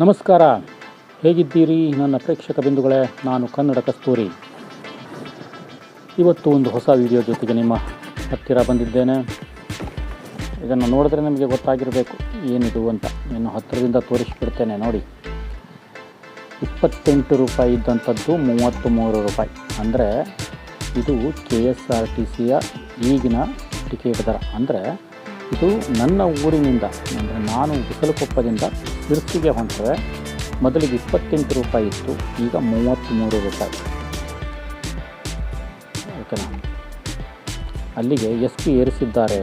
ನಮಸ್ಕಾರ. ಹೇಗಿದ್ದೀರಿ? ನನ್ನ ಪ್ರೇಕ್ಷಕ ಬಿಂದುಗಳೇ, ನಾನು ಕನ್ನಡ ಕಸ್ತೂರಿ. ಇವತ್ತು ಒಂದು ಹೊಸ ವಿಡಿಯೋ ಜೊತೆಗೆ ನಿಮ್ಮ ಹತ್ತಿರ ಬಂದಿದ್ದೇನೆ. ಇದನ್ನು ನೋಡಿದ್ರೆ ನಿಮಗೆ ಗೊತ್ತಾಗಿರಬೇಕು ಏನಿದು ಅಂತ. ಇನ್ನು ಹತ್ತಿರದಿಂದ ತೋರಿಸ್ಬಿಡ್ತೇನೆ, ನೋಡಿ. ಇಪ್ಪತ್ತೆಂಟು ರೂಪಾಯಿ ಇದ್ದಂಥದ್ದು ಮೂವತ್ತು ಮೂರು ರೂಪಾಯಿ. ಅಂದರೆ ಇದು ಕೆ ಎಸ್ ಆರ್ ಟಿ ಸಿಯ ಈಗಿನ ಟಿಕೆಟ್ ದರ. ಅಂದರೆ ಇದು ನನ್ನ ಊರಿನಿಂದ, ಅಂದರೆ ನಾನು ಬಿಸಲುಕೊಪ್ಪದಿಂದ ತಿರುಚಿಗೆ ಹೊಂಟರೆ ಮೊದಲಿಗೆ ಇಪ್ಪತ್ತೆಂಟು ರೂಪಾಯಿ ಇತ್ತು, ಈಗ ಮೂವತ್ತ್ಮೂರು ರೂಪಾಯಿ. ಓಕೆನಾ? ಅಲ್ಲಿಗೆ ಎಷ್ಟು ಏರಿಸಿದ್ದಾರೆ.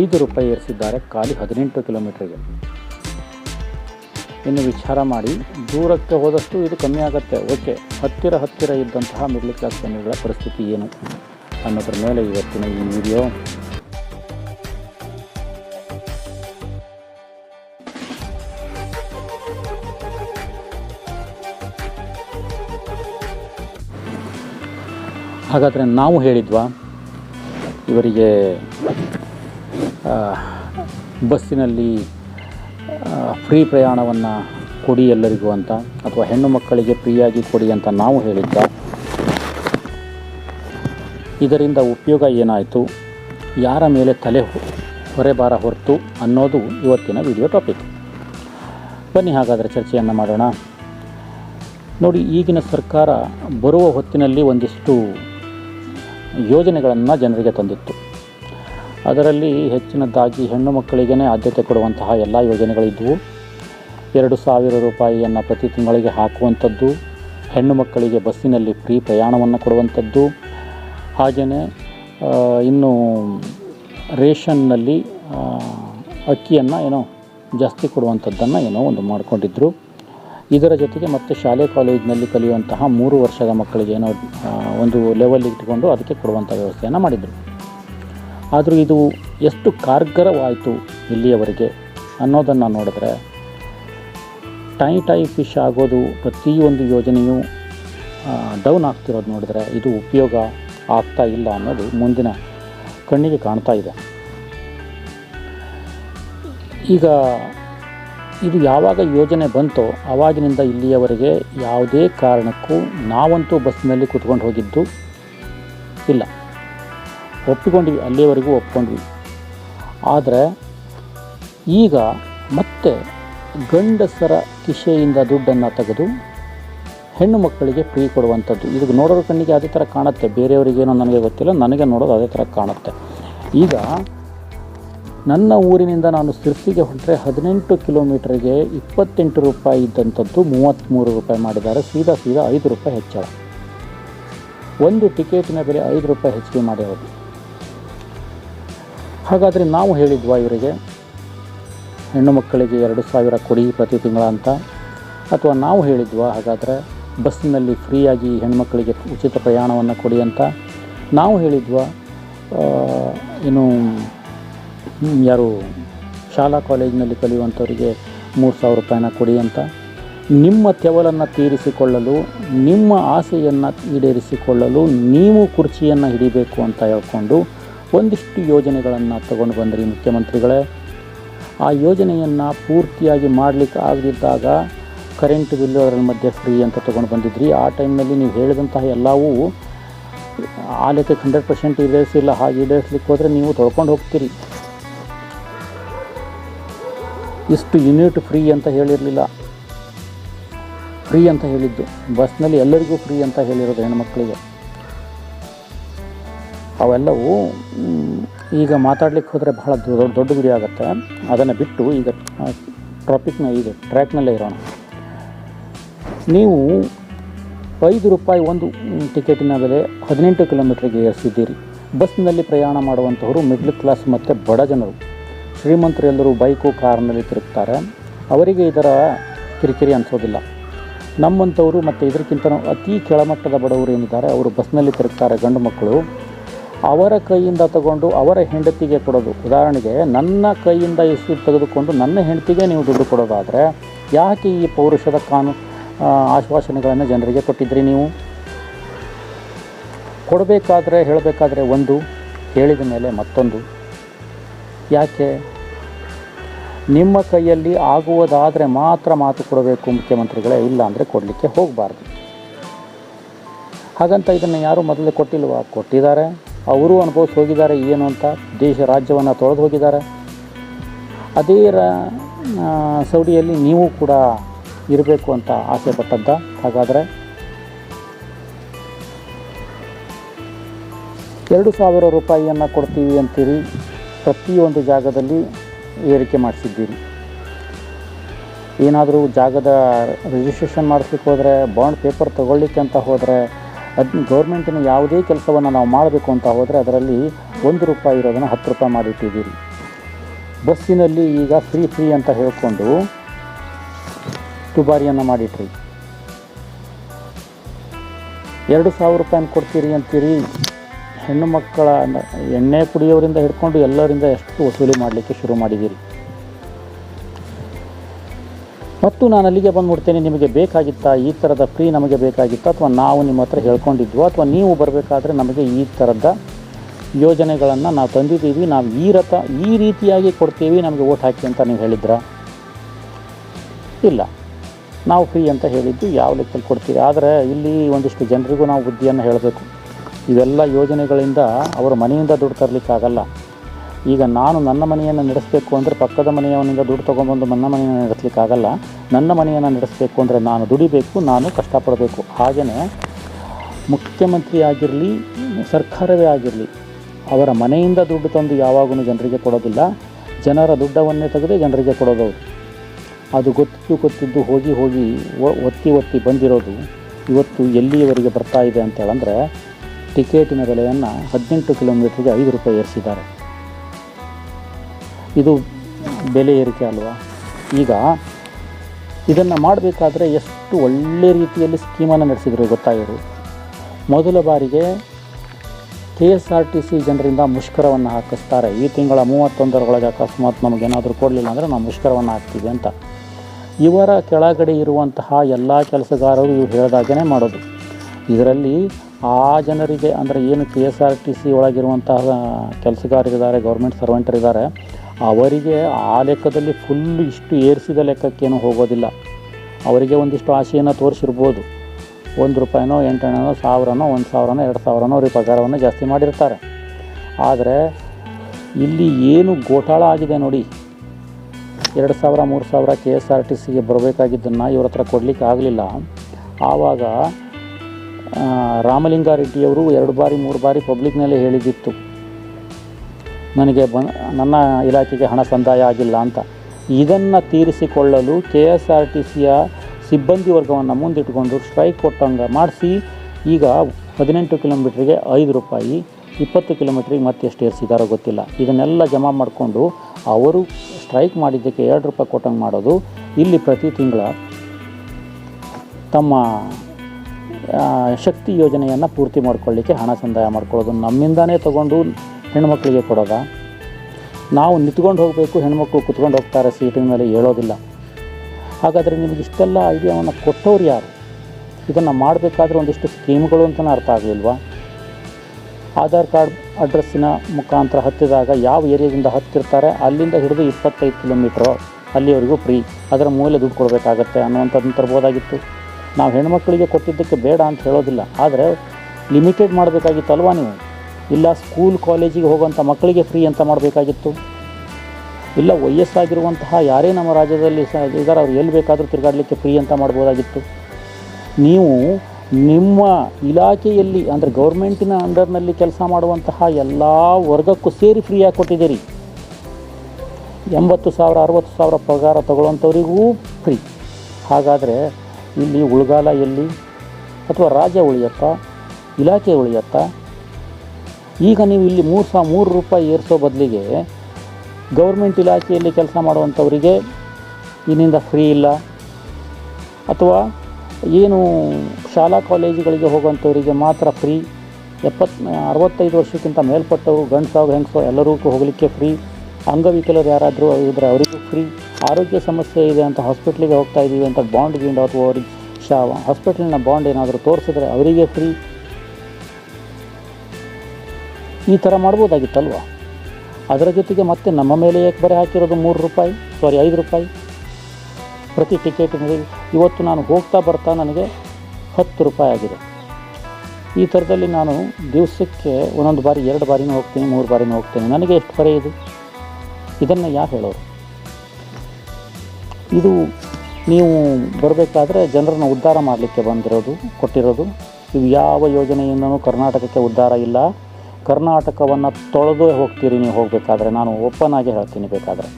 ಐದು ರೂಪಾಯಿ ಏರಿಸಿದ್ದಾರೆ, ಖಾಲಿ ಹದಿನೆಂಟು ಕಿಲೋಮೀಟ್ರಿಗೆ. ಇನ್ನು ವಿಚಾರ ಮಾಡಿ, ದೂರಕ್ಕೆ ಹೋದಷ್ಟು ಇದು ಕಮ್ಮಿ ಆಗುತ್ತೆ. ಓಕೆ, ಹತ್ತಿರ ಹತ್ತಿರ ಇದ್ದಂತಹ ಮಿಡ್ಲ್ ಕ್ಲಾಸ್ ಫ್ಯಾಮಿಲಿಗಳ ಪರಿಸ್ಥಿತಿ ಏನು ಅನ್ನೋದ್ರ ಮೇಲೆ ಇವತ್ತಿನ ಈ ವಿಡಿಯೋ ಹಾಗಾದರೆ ನಾವು ಹೇಳಿದ್ವಾ ಇವರಿಗೆ ಬಸ್ಸಿನಲ್ಲಿ ಫ್ರೀ ಪ್ರಯಾಣವನ್ನು ಕೊಡಿ ಎಲ್ಲರಿಗೂ ಅಂತ, ಅಥವಾ ಹೆಣ್ಣು ಮಕ್ಕಳಿಗೆ ಫ್ರೀಯಾಗಿ ಕೊಡಿ ಅಂತ ನಾವು ಹೇಳಿದ್ದ. ಇದರಿಂದ ಉಪಯೋಗ ಏನಾಯಿತು? ಯಾರ ಮೇಲೆ ತಲೆ ಹೊರೆ ಹೊರೆಬಾರ ಹೊರತು ಅನ್ನೋದು ಇವತ್ತಿನ ವಿಡಿಯೋ ಟಾಪಿಕ್. ಬನ್ನಿ ಹಾಗಾದರೆ ಚರ್ಚೆಯನ್ನು ಮಾಡೋಣ. ನೋಡಿ, ಈಗಿನ ಸರ್ಕಾರ ಬರುವ ಹೊತ್ತಿನಲ್ಲಿ ಒಂದಿಷ್ಟು ಯೋಜನೆಗಳನ್ನು ಜನರಿಗೆ ತಂದಿತ್ತು. ಅದರಲ್ಲಿ ಹೆಚ್ಚಿನದ್ದಾಗಿ ಹೆಣ್ಣು ಮಕ್ಕಳಿಗೇ ಆದ್ಯತೆ ಕೊಡುವಂತಹ ಎಲ್ಲ ಯೋಜನೆಗಳಿದ್ದವು ಎರಡು ಸಾವಿರ ರೂಪಾಯಿಯನ್ನು ಪ್ರತಿ ತಿಂಗಳಿಗೆ ಹಾಕುವಂಥದ್ದು, ಹೆಣ್ಣು ಮಕ್ಕಳಿಗೆ ಬಸ್ಸಿನಲ್ಲಿ ಫ್ರೀ ಪ್ರಯಾಣವನ್ನು ಕೊಡುವಂಥದ್ದು. ಹಾಗೆಯೇ ಇನ್ನು ರೇಷನ್ನಲ್ಲಿ ಅಕ್ಕಿಯನ್ನು ಏನೋ ಜಾಸ್ತಿ ಕೊಡುವಂಥದ್ದನ್ನು ಏನೋ ಒಂದು ಮಾಡಿಕೊಂಡಿದ್ರು. ಇದರ ಜೊತೆಗೆ ಮತ್ತೆ ಶಾಲೆ ಕಾಲೇಜಿನಲ್ಲಿ ಕಲಿಯುವಂತಹ ಮೂರು ವರ್ಷದ ಮಕ್ಕಳಿಗೆ ಏನೋ ಒಂದು ಲೆವೆಲ್ ಇಟ್ಕೊಂಡು ಅದಕ್ಕೆ ಕೊಡುವಂಥ ವ್ಯವಸ್ಥೆಯನ್ನು ಮಾಡಿದರು. ಆದರೂ ಇದು ಎಷ್ಟು ಕಾರ್ಗರವಾಯಿತು ಇಲ್ಲಿಯವರೆಗೆ ಅನ್ನೋದನ್ನು ನೋಡಿದ್ರೆ ಟೈ ಟೈ ಫಿಶ್ ಆಗೋದು ಪ್ರತಿಯೊಂದು ಯೋಜನೆಯು ಡೌನ್ ಆಗ್ತಿರೋದು ನೋಡಿದ್ರೆ ಇದು ಉಪಯೋಗ ಆಗ್ತಾ ಇಲ್ಲ ಅನ್ನೋದು ಮುಂದಿನ ಕಣ್ಣಿಗೆ ಕಾಣ್ತಾ ಇದೆ. ಈಗ ಇದು ಯಾವಾಗ ಯೋಜನೆ ಬಂತೋ ಆವಾಗಿನಿಂದ ಇಲ್ಲಿಯವರೆಗೆ ಯಾವುದೇ ಕಾರಣಕ್ಕೂ ನಾವಂತೂ ಬಸ್ನಲ್ಲಿ ಕೂತ್ಕೊಂಡು ಹೋಗಿದ್ದು ಇಲ್ಲ. ಒಪ್ಪಿಕೊಂಡ್ವಿ, ಅಲ್ಲಿಯವರೆಗೂ ಒಪ್ಪಿಕೊಂಡ್ವಿ. ಆದರೆ ಈಗ ಮತ್ತೆ ಗಂಡಸರ ಕಿಶೆಯಿಂದ ದುಡ್ಡನ್ನು ತೆಗೆದು ಹೆಣ್ಣು ಮಕ್ಕಳಿಗೆ ಫ್ರೀ ಕೊಡುವಂಥದ್ದು. ಇದು ನೋಡೋರ ಕಣ್ಣಿಗೆ ಅದೇ ಥರ ಕಾಣುತ್ತೆ. ಬೇರೆಯವರಿಗೇನೋ ನನಗೆ ಗೊತ್ತಿಲ್ಲ, ನನಗೆ ನೋಡೋದು ಅದೇ ಥರ ಕಾಣುತ್ತೆ. ಈಗ ನನ್ನ ಊರಿನಿಂದ ನಾನು ಸಿರ್ಸಿಗೆ ಹೊರಟ್ರೆ ಹದಿನೆಂಟು ಕಿಲೋಮೀಟ್ರಿಗೆ ಇಪ್ಪತ್ತೆಂಟು ರೂಪಾಯಿ ಇದ್ದಂಥದ್ದು ಮೂವತ್ತ್ಮೂರು ರೂಪಾಯಿ ಮಾಡಿದ್ದಾರೆ. ಸೀದಾ ಸೀದಾ ಐದು ರೂಪಾಯಿ ಹೆಚ್ಚಳ. ಒಂದು ಟಿಕೆಟಿನ ಬೆಲೆ ಐದು ರೂಪಾಯಿ ಹೆಚ್ಚಿಗೆ ಮಾಡಿರೋದು. ಹಾಗಾದರೆ ನಾವು ಹೇಳಿದ್ವಾ ಇವರಿಗೆ? ಹೆಣ್ಣು ಮಕ್ಕಳಿಗೆ ಎರಡು ಸಾವಿರ ಕೊಡಿ ಪ್ರತಿ ತಿಂಗಳ ಅಂತ. ಅಥವಾ ನಾವು ಹೇಳಿದ್ವಾ ಹಾಗಾದರೆ ಬಸ್ಸಿನಲ್ಲಿ ಫ್ರೀಯಾಗಿ ಹೆಣ್ಮಕ್ಕಳಿಗೆ ಉಚಿತ ಪ್ರಯಾಣವನ್ನು ಕೊಡಿ ಅಂತ. ನಾವು ಹೇಳಿದ್ವಾ ಏನು ಯಾರು ಶಾಲಾ ಕಾಲೇಜಿನಲ್ಲಿ ಕಲಿಯುವಂಥವರಿಗೆ ಮೂರು ಸಾವಿರ ರೂಪಾಯಿನ ಕೊಡಿ ಅಂತ. ನಿಮ್ಮ ತೆವಲನ್ನು ತೀರಿಸಿಕೊಳ್ಳಲು, ನಿಮ್ಮ ಆಸೆಯನ್ನು ಈಡೇರಿಸಿಕೊಳ್ಳಲು ನೀವು ಕುರ್ಚಿಯನ್ನು ಹಿಡಿಬೇಕು ಅಂತ ಹೇಳ್ಕೊಂಡು ಒಂದಿಷ್ಟು ಯೋಜನೆಗಳನ್ನು ತಗೊಂಡು ಬಂದ್ರಿ ಮುಖ್ಯಮಂತ್ರಿಗಳೇ. ಆ ಯೋಜನೆಯನ್ನು ಪೂರ್ತಿಯಾಗಿ ಮಾಡಲಿಕ್ಕೆ ಆಗದಿದ್ದಾಗ ಕರೆಂಟ್ ಬಿಲ್ಲು ಅದರ ಮಧ್ಯೆ ಫ್ರೀ ಅಂತ ತೊಗೊಂಡು ಬಂದಿದ್ರಿ. ಆ ಟೈಮ್ನಲ್ಲಿ ನೀವು ಹೇಳಿದಂತಹ ಎಲ್ಲವೂ ಆ ಲೆಕ್ಕಕ್ಕೆ ಹಂಡ್ರೆಡ್ ಪರ್ಸೆಂಟ್ ಈಡೇರಿಸಿಲ್ಲ ಹಾಗೆ ಈಡೇರಿಸ್ಲಿಕ್ಕೆ ಹೋದರೆ ನೀವು ತೊಳ್ಕೊಂಡು ಹೋಗ್ತೀರಿ. ಇಷ್ಟು ಯೂನಿಟ್ ಫ್ರೀ ಅಂತ ಹೇಳಿರಲಿಲ್ಲ. ಫ್ರೀ ಅಂತ ಹೇಳಿದ್ದು. ಬಸ್ನಲ್ಲಿ ಎಲ್ಲರಿಗೂ ಫ್ರೀ ಅಂತ ಹೇಳಿರೋದು ಹೆಣ್ಮಕ್ಳಿಗೆ. ಅವೆಲ್ಲವೂ ಈಗ ಮಾತಾಡ್ಲಿಕ್ಕೆ ಹೋದರೆ ಬಹಳ ದೊಡ್ಡ ದೊಡ್ಡ ಗುರಿ ಆಗುತ್ತೆ. ಅದನ್ನು ಬಿಟ್ಟು ಈಗ ಟ್ರಾಪಿಕ್ನ ಈಗ ಟ್ರ್ಯಾಕ್ನಲ್ಲೇ ಇರೋಣ. ನೀವು ಐದು ರೂಪಾಯಿ ಒಂದು ಟಿಕೆಟಿನ ಬೆಲೆ ಹದಿನೆಂಟು ಕಿಲೋಮೀಟ್ರಿಗೆ ಏರಿಸಿದ್ದೀರಿ. ಬಸ್ನಲ್ಲಿ ಪ್ರಯಾಣ ಮಾಡುವಂಥವರು ಮಿಡ್ಲ್ ಕ್ಲಾಸ್ ಮತ್ತು ಬಡ ಜನರು. ಶ್ರೀಮಂತರು ಎಲ್ಲರೂ ಬೈಕು ಕಾರ್ನಲ್ಲಿ ತಿರುಗ್ತಾರೆ. ಅವರಿಗೆ ಇದರ ಕಿರಿಕಿರಿ ಅನಿಸೋದಿಲ್ಲ. ನಮ್ಮಂಥವರು ಮತ್ತು ಇದಕ್ಕಿಂತ ಅತಿ ಕೆಳಮಟ್ಟದ ಬಡವರು ಏನಿದ್ದಾರೆ, ಅವರು ಬಸ್ನಲ್ಲಿ ತಿರುಗ್ತಾರೆ ಗಂಡು ಮಕ್ಕಳು. ಅವರ ಕೈಯಿಂದ ತಗೊಂಡು ಅವರ ಹೆಂಡತಿಗೆ ಕೊಡೋದು. ಉದಾಹರಣೆಗೆ, ನನ್ನ ಕೈಯಿಂದ ಎಷ್ಟು ತೆಗೆದುಕೊಂಡು ನನ್ನ ಹೆಂಡತಿಗೆ ನೀವು ದುಡ್ಡು ಕೊಡೋದಾದರೆ, ಯಾಕೆ ಈ ಪೌರುಷದ ಕಾನು ಆಶ್ವಾಸನೆಗಳನ್ನು ಜನರಿಗೆ ಕೊಟ್ಟಿದ್ರಿ ನೀವು? ಕೊಡಬೇಕಾದ್ರೆ, ಹೇಳಬೇಕಾದ್ರೆ ಒಂದು ಹೇಳಿದ ಮೇಲೆ ಮತ್ತೊಂದು. ಯಾಕೆ? ನಿಮ್ಮ ಕೈಯಲ್ಲಿ ಆಗುವುದಾದರೆ ಮಾತ್ರ ಮಾತು ಕೊಡಬೇಕು ಮುಖ್ಯಮಂತ್ರಿಗಳೇ, ಇಲ್ಲ ಅಂದರೆ ಕೊಡಲಿಕ್ಕೆ ಹೋಗಬಾರ್ದು. ಹಾಗಂತ ಇದನ್ನು ಯಾರೂ ಮೊದಲೇ ಕೊಟ್ಟಿಲ್ವಾ? ಕೊಟ್ಟಿದ್ದಾರೆ. ಅವರು ಅನುಭವಿಸಿ ಹೋಗಿದ್ದಾರೆ ಏನು ಅಂತ ದೇಶ, ರಾಜ್ಯವನ್ನು ತೊಳೆದು ಹೋಗಿದ್ದಾರೆ. ಅದೇ ರ ಸೌಡಿಯಲ್ಲಿ ನೀವು ಕೂಡ ಇರಬೇಕು ಅಂತ ಆಸೆ ಪಟ್ಟದ್ದ? ಹಾಗಾದರೆ ಎರಡು ಸಾವಿರ ರೂಪಾಯಿಯನ್ನು ಕೊಡ್ತೀವಿ ಅಂತೀರಿ? ಪ್ರತಿಯೊಂದು ಜಾಗದಲ್ಲಿ ಏರಿಕೆ ಮಾಡಿಸಿದ್ದೀರಿ. ಏನಾದರೂ ಜಾಗದ ರಿಜಿಸ್ಟ್ರೇಷನ್ ಮಾಡಿಸ್ಲಿಕ್ಕೆ ಹೋದರೆ ಬಾಂಡ್ ಪೇಪರ್ ತಗೊಳ್ಳಿಕ್ಕೆ ಅಂತ ಹೋದರೆ, ಅದು ಗೌರ್ಮೆಂಟಿನ ಯಾವುದೇ ಕೆಲಸವನ್ನು ನಾವು ಮಾಡಬೇಕು ಅಂತ ಹೋದರೆ ಅದರಲ್ಲಿ ಒಂದು ರೂಪಾಯಿ ಇರೋದನ್ನು ಹತ್ತು ರೂಪಾಯಿ ಮಾಡಿಟ್ಟಿದ್ದೀರಿ. ಬಸ್ಸಿನಲ್ಲಿ ಈಗ ಫ್ರೀ ಫ್ರೀ ಅಂತ ಹೇಳಿಕೊಂಡು ದುಬಾರಿಯನ್ನು ಮಾಡಿಟ್ರಿ. ಎರಡು ಸಾವಿರ ರೂಪಾಯಿನ ಕೊಡ್ತೀರಿ ಅಂತೀರಿ. ಹೆಣ್ಣು ಮಕ್ಕಳ ಎಣ್ಣೆ ಕುಡಿಯೋರಿಂದ ಹಿಡ್ಕೊಂಡು ಎಲ್ಲರಿಂದ ಎಷ್ಟು ವಸೂಲಿ ಮಾಡಲಿಕ್ಕೆ ಶುರು ಮಾಡಿದ್ದೀರಿ? ಮತ್ತು ನಾನು ಅಲ್ಲಿಗೆ ಬಂದುಬಿಡ್ತೇನೆ, ನಿಮಗೆ ಬೇಕಾಗಿತ್ತಾ? ಈ ಥರದ ಫ್ರೀ ನಮಗೆ ಬೇಕಾಗಿತ್ತಾ? ಅಥವಾ ನಾವು ನಿಮ್ಮ ಹತ್ರ ಹೇಳ್ಕೊಂಡಿದ್ವೋ? ಅಥವಾ ನೀವು ಬರಬೇಕಾದ್ರೆ ನಮಗೆ ಈ ಥರದ ಯೋಜನೆಗಳನ್ನು ನಾವು ತಂದಿದ್ದೀವಿ. ನಾವು ಈ ರಥ, ಈ ರೀತಿಯಾಗಿ ಕೊಡ್ತೀವಿ. ನಮಗೆ ಓಟ್ ಹಾಕಿ ಅಂತ ನೀವು ಹೇಳಿದ್ರ? ಇಲ್ಲ. ನಾವು ಫ್ರೀ ಅಂತ ಹೇಳಿದ್ದು ಯಾವ ಲೆಕ್ಕದಲ್ಲಿ ಕೊಡ್ತೀವಿ. ಆದರೆ ಇಲ್ಲಿ ಒಂದಿಷ್ಟು ಜನರಿಗೂ ನಾವು ಬುದ್ಧಿಯನ್ನು ಹೇಳಬೇಕು. ಇವೆಲ್ಲ ಯೋಜನೆಗಳಿಂದ ಅವರ ಮನೆಯಿಂದ ದುಡ್ಡು ತರಲಿಕ್ಕಾಗಲ್ಲ. ಈಗ ನಾನು ನನ್ನ ಮನೆಯನ್ನು ನಡೆಸಬೇಕು ಅಂದರೆ ಪಕ್ಕದ ಮನೆಯವನಿಂದ ದುಡ್ಡು ತೊಗೊಂಬಂದು ನನ್ನ ಮನೆಯನ್ನು ನಡೆಸಲಿಕ್ಕಾಗಲ್ಲ. ನನ್ನ ಮನೆಯನ್ನು ನಡೆಸಬೇಕು ಅಂದರೆ ನಾನು ದುಡಿಬೇಕು, ನಾನು ಕಷ್ಟಪಡಬೇಕು. ಹಾಗೆಯೇ ಮುಖ್ಯಮಂತ್ರಿ ಆಗಿರಲಿ, ಸರ್ಕಾರವೇ ಆಗಿರಲಿ, ಅವರ ಮನೆಯಿಂದ ದುಡ್ಡು ತಂದು ಯಾವಾಗಲೂ ಜನರಿಗೆ ಕೊಡೋದಿಲ್ಲ. ಜನರ ದುಡ್ಡವನ್ನೇ ತೆಗೆದು ಜನರಿಗೆ ಕೊಡೋದು ಅದು ಗೊತ್ತಿದ್ದು ಗೊತ್ತಿದ್ದು ಹೋಗಿ ಹೋಗಿ ಒತ್ತಿ ಒತ್ತಿ ಬಂದಿರೋದು ಇವತ್ತು ಎಲ್ಲಿಯವರೆಗೆ ಬರ್ತಾ ಇದೆ ಅಂತ ಹೇಳಂದರೆ ಟಿಕೆಟಿನ ಬೆಲೆಯನ್ನು ಹದಿನೆಂಟು ಕಿಲೋಮೀಟ್ರಿಗೆ ಐದು ರೂಪಾಯಿ ಏರಿಸಿದ್ದಾರೆ. ಇದು ಬೆಲೆ ಏರಿಕೆ ಅಲ್ವಾ? ಈಗ ಇದನ್ನು ಮಾಡಬೇಕಾದ್ರೆ ಎಷ್ಟು ಒಳ್ಳೆ ರೀತಿಯಲ್ಲಿ ಸ್ಕೀಮನ್ನು ನಡೆಸಿದ್ರು ಗೊತ್ತಾಗಿರು ಮೊದಲ ಬಾರಿಗೆ K S R T C ಜನರಿಂದ ಮುಷ್ಕರವನ್ನು ಹಾಕಿಸ್ತಾರೆ. ಈ ತಿಂಗಳ ಮೂವತ್ತೊಂದರೊಳಗೆ ಅಕಸ್ಮಾತ್ ನಮಗೇನಾದರೂ ಕೊಡಲಿಲ್ಲ ಅಂದರೆ ನಾವು ಮುಷ್ಕರವನ್ನು ಹಾಕ್ತೀವಿ ಅಂತ. ಇವರ ಕೆಳಗಡೆ ಇರುವಂತಹ ಎಲ್ಲ ಕೆಲಸಗಾರರು ಇವ್ರು ಹೇಳಿದಾಗೇ ಮಾಡೋದು. ಇದರಲ್ಲಿ ಆ ಜನರಿಗೆ ಅಂದರೆ ಏನು K S R T C ಒಳಗಿರುವಂತಹ ಕೆಲಸಗಾರರಿದ್ದಾರೆ ಗೌರ್ಮೆಂಟ್ ಸರ್ವೆಂಟರಿದ್ದಾರೆ ಅವರಿಗೆ ಆ ಲೆಕ್ಕದಲ್ಲಿ ಫುಲ್ ಇಷ್ಟು ಏರಿಸಿದ ಲೆಕ್ಕಕ್ಕೇನು ಹೋಗೋದಿಲ್ಲ. ಅವರಿಗೆ ಒಂದಿಷ್ಟು ಆಶೆಯನ್ನು ತೋರಿಸಿರ್ಬೋದು. ಒಂದು ರೂಪಾಯಿನೋ ಎಂಟನೋ ಸಾವಿರನೋ, ಒಂದು ಸಾವಿರನೋ, ಎರಡು ಸಾವಿರನೋ ಅವ್ರಿಗೆ ಪಗಾರವನ್ನು ಜಾಸ್ತಿ ಮಾಡಿರ್ತಾರೆ. ಆದರೆ ಇಲ್ಲಿ ಏನು ಗೋಟಾಳ ಆಗಿದೆ ನೋಡಿ. ಎರಡು ಸಾವಿರ, ಮೂರು ಸಾವಿರ ಕೆ ಎಸ್ ಆರ್ ಟಿ ಸಿಗೆ ಬರಬೇಕಾಗಿದ್ದನ್ನು ಇವ್ರ ಹತ್ರ ಕೊಡಲಿಕ್ಕೆ ಆಗಲಿಲ್ಲ ಆವಾಗ ರಾಮಲಿಂಗಾರೆಡ್ಡಿಯವರು ಎರಡು ಬಾರಿ, ಮೂರು ಬಾರಿ ಪಬ್ಲಿಕ್ನಲ್ಲೇ ಹೇಳಿದ್ದಿತ್ತು. ನನಗೆ ಬ, ನನ್ನ ಇಲಾಖೆಗೆ ಹಣ ಸಂದಾಯ ಆಗಿಲ್ಲ ಅಂತ. ಇದನ್ನು ತೀರಿಸಿಕೊಳ್ಳಲು ಕೆ ಎಸ್ ಆರ್ ಟಿ ಸಿಯ ಸಿಬ್ಬಂದಿ ವರ್ಗವನ್ನು ಮುಂದಿಟ್ಟುಕೊಂಡು ಸ್ಟ್ರೈಕ್ ಕೊಟ್ಟಂಗೆ ಮಾಡಿಸಿ, ಈಗ ಹದಿನೆಂಟು ಕಿಲೋಮೀಟ್ರಿಗೆ ಐದು ರೂಪಾಯಿ, ಇಪ್ಪತ್ತು ಕಿಲೋಮೀಟ್ರಿಗೆ ಮತ್ತೆಷ್ಟು ಏರಿಸಿದಾರೋ ಗೊತ್ತಿಲ್ಲ. ಇದನ್ನೆಲ್ಲ ಜಮಾ ಮಾಡಿಕೊಂಡು ಅವರು ಸ್ಟ್ರೈಕ್ ಮಾಡಿದ್ದಕ್ಕೆ ಎರಡು ರೂಪಾಯಿ ಕೊಟ್ಟಂಗೆ ಮಾಡೋದು ಇಲ್ಲಿ ಪ್ರತಿ ತಿಂಗಳ ತಮ್ಮ ಶಕ್ತಿ ಯೋಜನೆಯನ್ನು ಪೂರ್ತಿ ಮಾಡ್ಕೊಳ್ಳಿಕ್ಕೆ ಹಣ ಸಂದಾಯ ಮಾಡ್ಕೊಳ್ಳೋದು ನಮ್ಮಿಂದಾನೇ ತಗೊಂಡು ಹೆಣ್ಮಕ್ಳಿಗೆ ಕೊಡೋದ. ನಾವು ನಿಂತ್ಕೊಂಡು ಹೋಗಬೇಕು, ಹೆಣ್ಮಕ್ಳು ಕುತ್ಕೊಂಡು ಹೋಗ್ತಾರೆ, ಸೀಟಿನ ಮೇಲೆ ಹೇಳೋದಿಲ್ಲ ಹಾಗಾದರೆ ನಿಮಗೆ ಇಷ್ಟೆಲ್ಲ ಐಡಿಯಾವನ್ನು ಕೊಟ್ಟವ್ರು ಯಾರು? ಇದನ್ನು ಮಾಡಬೇಕಾದ್ರೆ ಒಂದಿಷ್ಟು ಸ್ಕೀಮ್ಗಳು ಅಂತಲೇ ಅರ್ಥ ಆಗಲಿಲ್ವಾ? ಆಧಾರ್ ಕಾರ್ಡ್ ಅಡ್ರೆಸ್ಸಿನ ಮುಖಾಂತರ ಹತ್ತಿದಾಗ ಯಾವ ಏರಿಯಾದಿಂದ ಹತ್ತಿರ್ತಾರೆ? ಅಲ್ಲಿಂದ ಹಿಡಿದು ಇಪ್ಪತ್ತೈದು ಕಿಲೋಮೀಟ್ರು ಅಲ್ಲಿವರೆಗೂ ಫ್ರೀ. ಅದರ ಮೂಲೆ ದುಡ್ಡು ಕೊಡಬೇಕಾಗತ್ತೆ ಅನ್ನುವಂಥದ್ದನ್ನು ತರ್ಬೋದಾಗಿತ್ತು. ನಾವು ಹೆಣ್ಮಕ್ಳಿಗೆ ಕೊಟ್ಟಿದ್ದಕ್ಕೆ ಬೇಡ ಅಂತ ಹೇಳೋದಿಲ್ಲ. ಆದರೆ ಲಿಮಿಟೆಡ್ ಮಾಡಬೇಕಾಗಿತ್ತಲ್ವಾ ನೀವು? ಇಲ್ಲ ಸ್ಕೂಲ್ ಕಾಲೇಜಿಗೆ ಹೋಗುವಂಥ ಮಕ್ಕಳಿಗೆ ಫ್ರೀ ಅಂತ ಮಾಡಬೇಕಾಗಿತ್ತು? ಇಲ್ಲ ವಯಸ್ಸಾಗಿರುವಂತಹ ಯಾರೇ ನಮ್ಮ ರಾಜ್ಯದಲ್ಲಿ ಸ ಇದ್ದಾರೆ ಅವ್ರು ಎಲ್ಲಿ ಬೇಕಾದರೂ ತಿರುಗಾಡಲಿಕ್ಕೆ ಫ್ರೀ ಅಂತ ಮಾಡ್ಬೋದಾಗಿತ್ತು. ನೀವು ನಿಮ್ಮ ಇಲಾಖೆಯಲ್ಲಿ, ಅಂದರೆ ಗೌರ್ಮೆಂಟಿನ ಅಂಡರ್ನಲ್ಲಿ ಕೆಲಸ ಮಾಡುವಂತಹ ಎಲ್ಲ ವರ್ಗಕ್ಕೂ ಸೇರಿ ಫ್ರೀಯಾಗಿ ಕೊಟ್ಟಿದ್ದೀರಿ. ಎಂಬತ್ತು ಸಾವಿರ, ಅರುವತ್ತು ಸಾವಿರ ಪಗಾರ ತಗೊಳ್ಳೋಂಥವ್ರಿಗೂ ಫ್ರೀ ಹಾಗಾದರೆ ಇಲ್ಲಿ ಉಳ್ಗಾಲ ಎಲ್ಲಿ ಅಥವಾ ರಾಜ್ಯ ಉಳಿಯತ್ತಾ, ಇಲಾಖೆ ಉಳಿಯತ್ತಾ? ಈಗ ನೀವು ಇಲ್ಲಿ ಮೂರು ಸಾವಿರ ಮೂರು ರೂಪಾಯಿ ಏರಿಸೋ ಬದಲಿಗೆ ಗೌರ್ಮೆಂಟ್ ಇಲಾಖೆಯಲ್ಲಿ ಕೆಲಸ ಮಾಡುವಂಥವರಿಗೆ ಇನ್ನಿಂದ ಫ್ರೀ ಇಲ್ಲ. ಅಥವಾ ಏನು ಶಾಲಾ ಕಾಲೇಜುಗಳಿಗೆ ಹೋಗುವಂಥವರಿಗೆ ಮಾತ್ರ ಫ್ರೀ. ಎಪ್ಪತ್ತು ಅರವತ್ತೈದು ವರ್ಷಕ್ಕಿಂತ ಮೇಲ್ಪಟ್ಟವರು ಗಂಡಸೋ ಹೆಂಗಸೋ ಎಲ್ಲರಿಗೂ ಹೋಗಲಿಕ್ಕೆ ಫ್ರೀ. ಅಂಗವಿಕಲರು ಯಾರಾದರೂ ಇದ್ದರೆ ಅವರಿಗೂ ಫ್ರೀ. ಆರೋಗ್ಯ ಸಮಸ್ಯೆ ಇದೆ ಅಂತ ಹಾಸ್ಪಿಟ್ಲಿಗೆ ಹೋಗ್ತಾ ಇದ್ದೀವಿ ಅಂತ ಬಾಂಡ್ ಗೀಂಡ್ ಅಥವಾ ಅವ್ರಿಗೆ ಶಾ ಹಾಸ್ಪಿಟ್ಲಿನ ಬಾಂಡ್ ಏನಾದರೂ ತೋರಿಸಿದ್ರೆ ಅವರಿಗೆ ಫ್ರೀ ಈ ಥರ ಮಾಡ್ಬೋದಾಗಿತ್ತಲ್ವ? ಅದರ ಜೊತೆಗೆ ಮತ್ತೆ ನಮ್ಮ ಮೇಲೆ ಏಕೆ ಬರೆ ಹಾಕಿರೋದು ಮೂರು ರೂಪಾಯಿ? ಸಾರಿ ಐದು ರೂಪಾಯಿ. ಪ್ರತಿ ಟಿಕೆಟ್ ಇವತ್ತು ನಾನು ಹೋಗ್ತಾ ಬರ್ತಾ ನನಗೆ ಹತ್ತು ರೂಪಾಯಿ ಆಗಿದೆ. ಈ ಥರದಲ್ಲಿ ನಾನು ದಿವಸಕ್ಕೆ ಒಂದೊಂದು ಬಾರಿ, ಎರಡು ಬಾರಿನೂ ಹೋಗ್ತೀನಿ, ಮೂರು ಬಾರಿನೂ ಹೋಗ್ತೀನಿ. ನನಗೆ ಎಷ್ಟು ಹೊರೆ ಇದು? ಇದನ್ನು ಯಾರು ಹೇಳೋರು? ಇದು ನೀವು ಬರಬೇಕಾದ್ರೆ ಜನರನ್ನು ಉದ್ಧಾರ ಮಾಡಲಿಕ್ಕೆ ಬಂದಿರೋದು, ಕೊಟ್ಟಿರೋದು. ಇವು ಯಾವ ಯೋಜನೆಯಿಂದನೂ ಕರ್ನಾಟಕಕ್ಕೆ ಉದ್ಧಾರ ಇಲ್ಲ. ಕರ್ನಾಟಕವನ್ನು ತೊಳೆದೇ ಹೋಗ್ತೀರಿ ನೀವು ಹೋಗಬೇಕಾದ್ರೆ. ನಾನು ಓಪನ್ ಆಗಿ ಹೇಳ್ತೀನಿ ಬೇಕಾದರೆ.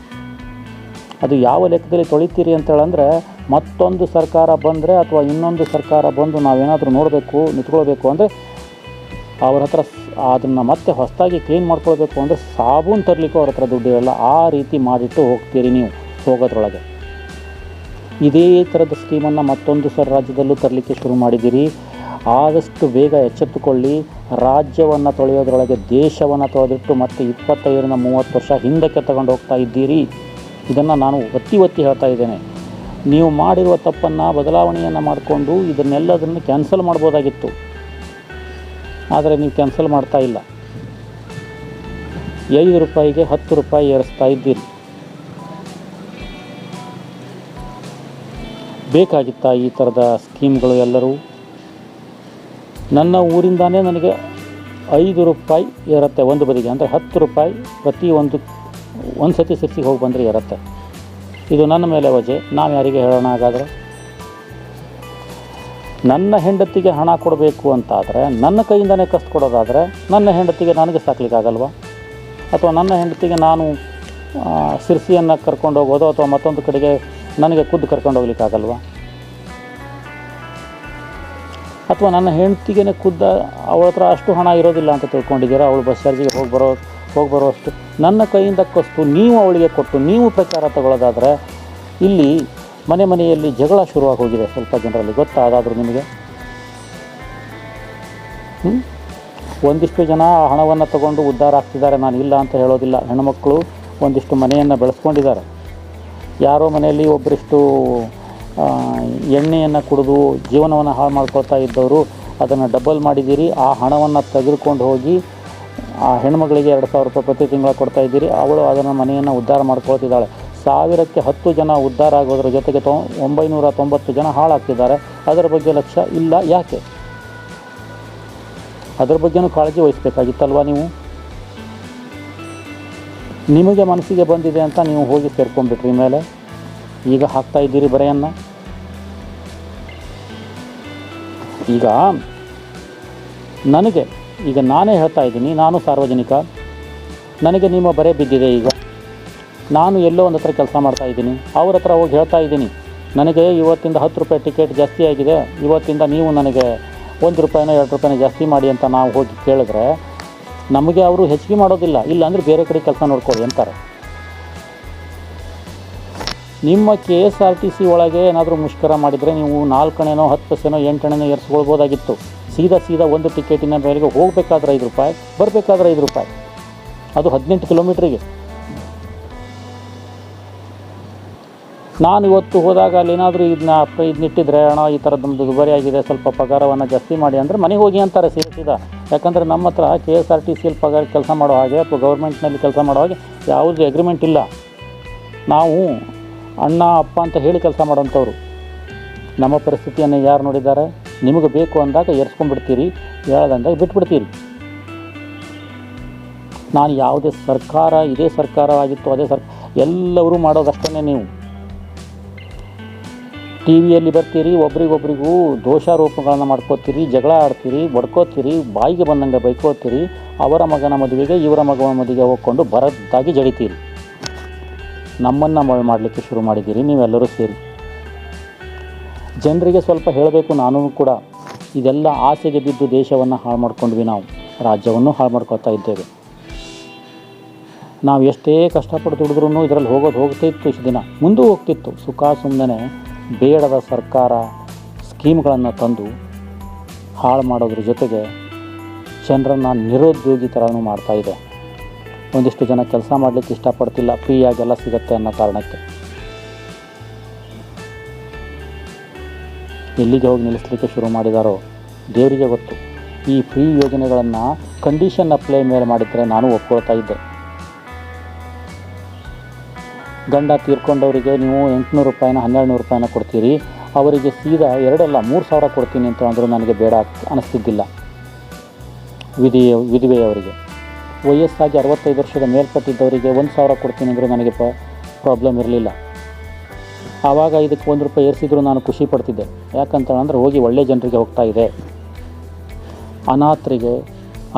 ಅದು ಯಾವ ಲೆಕ್ಕದಲ್ಲಿ ತೊಳಿತೀರಿ ಅಂತೇಳಂದರೆ ಮತ್ತೊಂದು ಸರ್ಕಾರ ಬಂದರೆ ಅಥವಾ ಇನ್ನೊಂದು ಸರ್ಕಾರ ಬಂದು ನಾವೇನಾದರೂ ನೋಡಬೇಕು, ನಿಂತ್ಕೊಳ್ಬೇಕು ಅಂದರೆ ಅವ್ರ ಹತ್ರ ಅದನ್ನು ಮತ್ತೆ ಹೊಸದಾಗಿ ಕ್ಲೀನ್ ಮಾಡ್ಕೊಳ್ಬೇಕು ಅಂದರೆ ಸಾಬೂನು ತರಲಿಕ್ಕೂ ಅವ್ರ ಹತ್ರ ದುಡ್ಡಿರಲ್ಲ ಆ ರೀತಿ ಮಾಡಿಟ್ಟು ಹೋಗ್ತೀರಿ ನೀವು ಹೋಗೋದ್ರೊಳಗೆ. ಇದೇ ಥರದ ಸ್ಕೀಮನ್ನು ಮತ್ತೊಂದು ಸರ್ ರಾಜ್ಯದಲ್ಲೂ ತರಲಿಕ್ಕೆ ಶುರು ಮಾಡಿದ್ದೀರಿ. ಆದಷ್ಟು ಬೇಗ ಎಚ್ಚೆತ್ತುಕೊಳ್ಳಿ. ರಾಜ್ಯವನ್ನು ತೊಳೆಯೋದ್ರೊಳಗೆ ದೇಶವನ್ನು ತೊಳೆದಿಟ್ಟು ಮತ್ತೆ ಇಪ್ಪತ್ತೈದರಿಂದ ಮೂವತ್ತು ವರ್ಷ ಹಿಂದಕ್ಕೆ ತಗೊಂಡು ಹೋಗ್ತಾ ಇದ್ದೀರಿ. ಇದನ್ನು ನಾನು ಒತ್ತಿ ಒತ್ತಿ ಹೇಳ್ತಾ ಇದ್ದೇನೆ. ನೀವು ಮಾಡಿರುವ ತಪ್ಪನ್ನು ಬದಲಾವಣೆಯನ್ನು ಮಾಡಿಕೊಂಡು ಇದನ್ನೆಲ್ಲದನ್ನು ಕ್ಯಾನ್ಸಲ್ ಮಾಡ್ಬೋದಾಗಿತ್ತು. ಆದರೆ ನೀವು ಕ್ಯಾನ್ಸಲ್ ಮಾಡ್ತಾ ಇಲ್ಲ. ಐದು ರೂಪಾಯಿಗೆ ಹತ್ತು ರೂಪಾಯಿ ಏರಿಸ್ತಾ ಇದ್ದೀರಿ. ಬೇಕಾಗಿತ್ತಾ ಈ ಥರದ ಸ್ಕೀಮ್ಗಳು ಎಲ್ಲರೂ? ನನ್ನ ಊರಿಂದಾನೇ ನನಗೆ ಐದು ರೂಪಾಯಿ ಇರುತ್ತೆ ಒಂದು ಬದಿಗೆ, ಅಂದರೆ ಹತ್ತು ರೂಪಾಯಿ ಪ್ರತಿ ಒಂದು ಒಂದು ಸತಿ ಸಿರ್ಸಿಗೆ ಹೋಗಿ ಬಂದರೆ ಇರುತ್ತೆ ಇದು ನನ್ನ ಮೇಲೆ ವಜೆ, ನಾವು ಯಾರಿಗೆ ಹೇಳೋಣ ಹಾಗಾದರೆ? ನನ್ನ ಹೆಂಡತಿಗೆ ಹಣ ಕೊಡಬೇಕು ಅಂತಾದರೆ, ನನ್ನ ಕೈಯಿಂದನೇ ಕಷ್ಟ ಕೊಡೋದಾದರೆ, ನನ್ನ ಹೆಂಡತಿಗೆ ನನಗೆ ಸಾಕ್ಲಿಕ್ಕಾಗಲ್ವ ಅಥವಾ ನನ್ನ ಹೆಂಡತಿಗೆ ನಾನು ಸಿರ್ಸಿಯನ್ನು ಕರ್ಕೊಂಡು ಹೋಗೋದು ಅಥವಾ ಮತ್ತೊಂದು ಕಡೆಗೆ ನನಗೆ ಖುದ್ದು ಕರ್ಕೊಂಡು ಹೋಗ್ಲಿಕ್ಕಾಗಲ್ವಾ ಅಥವಾ ನನ್ನ ಹೆಂಡತಿಗೇನೆ ಖುದ್ದ ಅವಳ ಹತ್ರ ಅಷ್ಟು ಹಣ ಇರೋದಿಲ್ಲ ಅಂತ ತಿಳ್ಕೊಂಡಿದ್ದೀರಾ? ಅವಳು ಬಸ್ ಚಾರ್ಜಿಗೆ ಹೋಗಿ ಬರೋ ಹೋಗಿ ಬರೋಷ್ಟು ನನ್ನ ಕೈಯಿಂದ ಕಸ್ತು ನೀವು ಅವಳಿಗೆ ಕೊಟ್ಟು ನೀವು ಪ್ರಚಾರ ತಗೊಳ್ಳೋದಾದರೆ ಇಲ್ಲಿ ಮನೆ ಮನೆಯಲ್ಲಿ ಜಗಳ ಶುರುವಾಗಿ ಹೋಗಿದೆ ಸ್ವಲ್ಪ ಜನರಲ್ಲಿ. ಗೊತ್ತಾ ಅದಾದರೂ ನಿಮಗೆ? ಒಂದಿಷ್ಟು ಜನ ಆ ಹಣವನ್ನು ತಗೊಂಡು ಉದ್ಧಾರ ಆಗ್ತಿದ್ದಾರೆ. ನಾನು ಇಲ್ಲ ಅಂತ ಹೇಳೋದಿಲ್ಲ. ಹೆಣ್ಣುಮಕ್ಕಳು ಒಂದಿಷ್ಟು ಮನೆಯನ್ನು ಬೆಳೆಸ್ಕೊಂಡಿದ್ದಾರೆ. ಯಾರೋ ಮನೆಯಲ್ಲಿ ಒಬ್ಬರಿಷ್ಟು ಎಣ್ಣೆಯನ್ನು ಕುಡಿದು ಜೀವನವನ್ನು ಹಾಳು ಮಾಡ್ಕೊಳ್ತಾ ಇದ್ದವರು, ಅದನ್ನು ಡಬಲ್ ಮಾಡಿದ್ದೀರಿ, ಆ ಹಣವನ್ನು ತೆಗೆದುಕೊಂಡು ಹೋಗಿ, ಆ ಹೆಣ್ಮಗಳಿಗೆ ಎರಡು ಸಾವಿರ ರೂಪಾಯಿ ಪ್ರತಿ ತಿಂಗಳ ಕೊಡ್ತಾ ಇದ್ದೀರಿ, ಅವಳು ಅದನ್ನು ಮನೆಯನ್ನು ಉದ್ಧಾರ ಮಾಡ್ಕೊಳ್ತಿದ್ದಾಳೆ. ಸಾವಿರಕ್ಕೆ ಹತ್ತು ಜನ ಉದ್ಧಾರ ಆಗೋದ್ರ ಜೊತೆಗೆ ತೊ, ಒಂಬೈನೂರ ತೊಂಬತ್ತು ಜನ ಹಾಳಾಗ್ತಿದ್ದಾರೆ. ಅದರ ಬಗ್ಗೆ ಲಕ್ಷ್ಯ ಇಲ್ಲ. ಯಾಕೆ? ಅದರ ಬಗ್ಗೆನೂ ಕಾಳಜಿ ವಹಿಸ್ಬೇಕಾಗಿತ್ತಲ್ವಾ ನೀವು? ನಿಮಗೆ ಮನಸ್ಸಿಗೆ ಬಂದಿದೆ ಅಂತ ನೀವು ಹೋಗಿ ಸೇರ್ಕೊಂಡ್ಬಿಟ್ರಿ ಮೇಲೆ. ಈಗ ಹಾಕ್ತಾ ಇದ್ದೀರಿ ಬರೆಯನ್ನು. ಈಗ ನನಗೆ, ಈಗ ನಾನೇ ಹೇಳ್ತಾ ಇದ್ದೀನಿ, ನಾನು ಸಾರ್ವಜನಿಕ. ನನಗೆ ನಿಮ್ಮ ಬರೆ ಬಿದ್ದಿದೆ ಈಗ. ನಾನು ಎಲ್ಲೋ ಒಂದು ಹತ್ರ ಕೆಲಸ ಮಾಡ್ತಾ ಇದ್ದೀನಿ. ಅವ್ರ ಹತ್ರ ಹೋಗಿ ಹೇಳ್ತಾ ಇದ್ದೀನಿ. ನನಗೆ ಇವತ್ತಿಂದ ಹತ್ತು ರೂಪಾಯಿ ಟಿಕೆಟ್ ಜಾಸ್ತಿ ಆಗಿದೆ. ಇವತ್ತಿಂದ ನೀವು ನನಗೆ ಒಂದು ರೂಪಾಯಿನೋ ಎರಡು ರೂಪಾಯಿನೋ ಜಾಸ್ತಿ ಮಾಡಿ ಅಂತ ನಾವು ಹೋಗಿ ಕೇಳಿದ್ರೆ ನಮಗೆ ಅವರು ಹೆಚ್ಚಿಗೆ ಮಾಡೋದಿಲ್ಲ. ಇಲ್ಲ ಅಂದರೆ ಬೇರೆ ಕಡೆ ಕೆಲಸ ನೋಡ್ಕೊಳ್ಳಿ ಅಂತಾರೆ. ನಿಮ್ಮ K S R T C ಒಳಗೆ ಏನಾದರೂ ಮುಷ್ಕರ ಮಾಡಿದರೆ ನೀವು ನಾಲ್ಕನೇನೋ ಹತ್ತು ಪೈಸೆನೋ ಎಂಟಣೆನೋ ಏರಿಸ್ಕೊಳ್ಬೋದಾಗಿತ್ತು. ಸೀದಾ ಸೀದಾ ಒಂದು ಟಿಕೆಟಿನ ಮೇಲೆ ಹೋಗಬೇಕಾದ್ರೆ ಐದು ರೂಪಾಯಿ, ಬರಬೇಕಾದ್ರೆ ಐದು ರೂಪಾಯಿ. ಅದು ಹದಿನೆಂಟು ಕಿಲೋಮೀಟ್ರಿಗೆ ನಾನು ಇವತ್ತು ಹೋದಾಗ ಅಲ್ಲಿ ಇದನ್ನ ಇದನ್ನ ಇದನ್ನಿಟ್ಟಿದ್ರೆ ಹಣ ಈ ಥರದ್ದು ನಮ್ಮದು ದುಬಾರಿ ಆಗಿದೆ, ಸ್ವಲ್ಪ ಪಗಾರವನ್ನು ಜಾಸ್ತಿ ಮಾಡಿ ಅಂದರೆ ಮನೆಗೆ ಹೋಗಿ ಅಂತಾರೆ ಸೀದಾ ಸೀದಾ ಯಾಕಂದರೆ ನಮ್ಮ ಹತ್ರ ಕೆ ಎಸ್ ಆರ್ ಟಿ ಸಿಯಲ್ಲಿ ಪಗಾರ ಕೆಲಸ ಮಾಡೋ ಹಾಗೆ ಅಥವಾ ಗೌರ್ಮೆಂಟ್ನಲ್ಲಿ ಕೆಲಸ ಮಾಡೋ ಹಾಗೆ ಯಾವುದೇ ಅಗ್ರಿಮೆಂಟ್ ಇಲ್ಲ. ನಾವು ಅಣ್ಣ, ಅಪ್ಪ ಅಂತ ಹೇಳಿ ಕೆಲಸ ಮಾಡೋಂಥವ್ರು. ನಮ್ಮ ಪರಿಸ್ಥಿತಿಯನ್ನು ಯಾರು ನೋಡಿದ್ದಾರೆ? ನಿಮಗೆ ಬೇಕು ಅಂದಾಗ ಏರ್ಸ್ಕೊಂಡ್ಬಿಡ್ತೀರಿ ಹೇಳ್ದಂದಾಗ ಬಿಟ್ಬಿಡ್ತೀರಿ. ನಾನು ಯಾವುದೇ ಸರ್ಕಾರ, ಇದೇ ಸರ್ಕಾರ ಆಗಿತ್ತು ಅದೇ ಸರ್ ಎಲ್ಲರೂ ಮಾಡೋದಷ್ಟೇ ನೀವು. ಟಿ ವಿಯಲ್ಲಿ ಬರ್ತೀರಿ, ಒಬ್ರಿಗೊಬ್ರಿಗೂ ದೋಷಾರೋಪಗಳನ್ನು ಮಾಡ್ಕೋತೀರಿ, ಜಗಳ ಆಡ್ತೀರಿ, ಬಡ್ಕೋತೀರಿ, ಬಾಯಿಗೆ ಬಂದಂಗೆ ಬೈಕೋತೀರಿ, ಅವರ ಮಗನ ಮದುವೆಗೆ, ಇವರ ಮಗನ ಮದುವೆಗೆ ಹೋಗ್ಕೊಂಡು ಬರದ್ದಾಗಿ ಜಡಿತೀರಿ. ನಮ್ಮನ್ನು ಮಳೆ ಮಾಡಲಿಕ್ಕೆ ಶುರು ಮಾಡಿದ್ದೀರಿ, ನೀವೆಲ್ಲರೂ ಸೇರಿ. ಜನರಿಗೆ ಸ್ವಲ್ಪ ಹೇಳಬೇಕು ನಾನು ಕೂಡ. ಇದೆಲ್ಲ ಆಸೆಗೆ ಬಿದ್ದು ದೇಶವನ್ನು ಹಾಳು ಮಾಡ್ಕೊಂಡ್ವಿ ನಾವು, ರಾಜ್ಯವನ್ನು ಹಾಳು ಮಾಡ್ಕೊತಾ ಇದ್ದೇವೆ. ನಾವು ಎಷ್ಟೇ ಕಷ್ಟಪಟ್ಟು ದುಡಿದ್ರೂ ಇದರಲ್ಲಿ ಹೋಗೋದು ಹೋಗ್ತಿತ್ತು ಇಷ್ಟು ದಿನ. ಮುಂದೂ ಹೋಗ್ತಿತ್ತು, ಸುಖ ಸುಮ್ಮನೆ ಬೇಡದ ಸರ್ಕಾರ ಸ್ಕೀಮ್ಗಳನ್ನು ತಂದು ಹಾಳು ಮಾಡೋದ್ರ ಜೊತೆಗೆ ಜನರನ್ನು ನಿರುದ್ಯೋಗಿ ಥರನೂ ಇದೆ. ಒಂದಿಷ್ಟು ಜನ ಕೆಲಸ ಮಾಡಲಿಕ್ಕೆ ಇಷ್ಟಪಡ್ತಿಲ್ಲ ಫ್ರೀಯಾಗೆಲ್ಲ ಸಿಗುತ್ತೆ ಅನ್ನೋ ಕಾರಣಕ್ಕೆ. ಎಲ್ಲಿಗೆ ಹೋಗಿ ನಿಲ್ಲಿಸಲಿಕ್ಕೆ ಶುರು ಮಾಡಿದಾರೋ ದೇವರಿಗೆ ಗೊತ್ತು. ಈ ಫ್ರೀ ಯೋಜನೆಗಳನ್ನು ಕಂಡೀಷನ್ ಅಪ್ಲೈ ಮೇಲೆ ಮಾಡಿದರೆ ನಾನು ಒಪ್ಕೊಳ್ತಾ ಇದ್ದೆ. ಗಂಡ ತೀರ್ಕೊಂಡವರಿಗೆ ನೀವು ಎಂಟುನೂರು ರೂಪಾಯಿನ ಹನ್ನೆರಡು ನೂರು ರೂಪಾಯಿನ ಕೊಡ್ತೀರಿ. ಅವರಿಗೆ ಸೀದಾ ಎರಡಲ್ಲ ಮೂರು ಸಾವಿರ ಕೊಡ್ತೀನಿ ಅಂತ ಅಂದರೂ ನನಗೆ ಬೇಡ ಅನಿಸ್ತಿದ್ದಿಲ್ಲ. ವಿಧಿ, ವಿಧವೆಯವರಿಗೆ. ವಯಸ್ಸಾಗಿ ಅರವತ್ತೈದು ವರ್ಷದ ಮೇಲ್ಪಟ್ಟಿದ್ದವರಿಗೆ ಒಂದು ಸಾವಿರ ಕೊಡ್ತೀನಿ ಅಂದರೂ ನನಗೆ ಪ್ರಾಬ್ಲಮ್ ಇರಲಿಲ್ಲ. ಆವಾಗ ಇದಕ್ಕೆ ಒಂದು ರೂಪಾಯಿ ಏರಿಸಿದ್ರು ನಾನು ಖುಷಿ ಪಡ್ತಿದ್ದೆ. ಯಾಕಂತ ಅಂದರೆ ಹೋಗಿ ಒಳ್ಳೆ ಜನರಿಗೆ ಹೋಗ್ತಾ ಇದೆ. ಅನಾಥರಿಗೆ,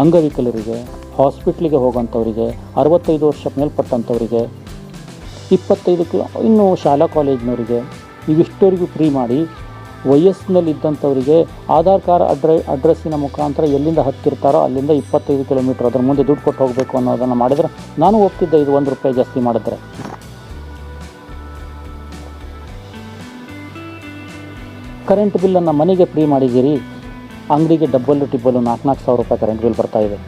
ಅಂಗವಿಕಲರಿಗೆ ಹಾಸ್ಪಿಟ್ಲಿಗೆ ಹೋಗೋಂಥವರಿಗೆ ಅರವತ್ತೈದು ವರ್ಷ ಮೇಲ್ಪಟ್ಟಂಥವರಿಗೆ ಇಪ್ಪತ್ತೈದು ಕಿಲೋ ಇನ್ನು ಶಾಲಾ ಕಾಲೇಜಿನವರಿಗೆ ಇವಿಷ್ಟವರಿಗೂ ಫ್ರೀ ಮಾಡಿ ವಯಸ್ಸಿನಲ್ಲಿದ್ದಂಥವರಿಗೆ ಆಧಾರ್ ಕಾರ್ಡ್ ಅಡ್ರೆ ಅಡ್ರೆಸ್ಸಿನ ಮುಖಾಂತರ ಎಲ್ಲಿಂದ ಹತ್ತಿರ್ತಾರೋ ಅಲ್ಲಿಂದ ಇಪ್ಪತ್ತೈದು ಕಿಲೋಮೀಟ್ರ್ ಅದರ ಮುಂದೆ ದುಡ್ಡು ಕೊಟ್ಟು ಹೋಗಬೇಕು ಅನ್ನೋದನ್ನು ಮಾಡಿದರೆ ನಾನು ಒಪ್ತಿದ್ದೆ ಇದು ಒಂದು ರೂಪಾಯಿ ಜಾಸ್ತಿ ಮಾಡಿದ್ರೆ. ಕರೆಂಟ್ ಬಿಲ್ಲನ್ನು ಮನೆಗೆ ಫ್ರೀ ಮಾಡಿದ್ದೀರಿ. ಅಂಗಡಿಗೆ ಡಬ್ಬಲ್ಲು ಟಿಬ್ಬಲ್ಲು ನಾಲ್ಕು ನಾಲ್ಕು ಸಾವಿರ ರೂಪಾಯಿ ಕರೆಂಟ್ ಬಿಲ್ ಬರ್ತಾ ಇದೆ.